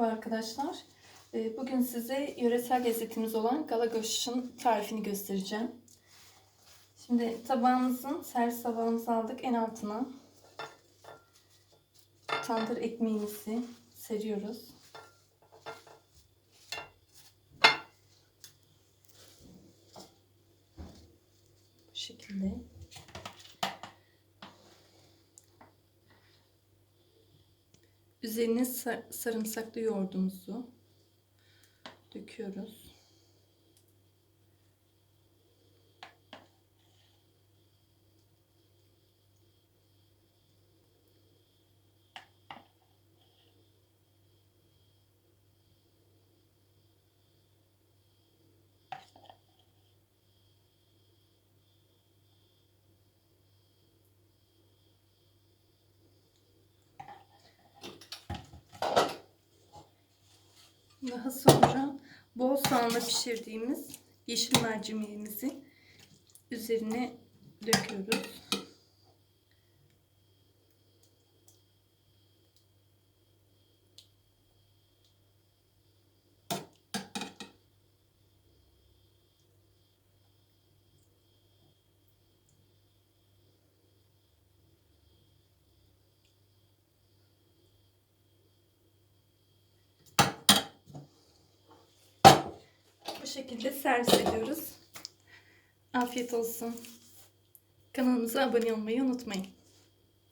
Merhaba arkadaşlar. Ee, Bugün size yöresel lezzetimiz olan galagoşun tarifini göstereceğim. Şimdi tabağımızın, servis tabağımızı aldık. En altına tandır ekmeğimizi seriyoruz. Bu şekilde. Üzerine sar- sarımsaklı yoğurdumuzu döküyoruz. Daha sonra bol soğanla pişirdiğimiz yeşil mercimeğimizi üzerine döküyoruz. Şekilde servis ediyoruz. Afiyet olsun. Kanalımıza abone olmayı unutmayın.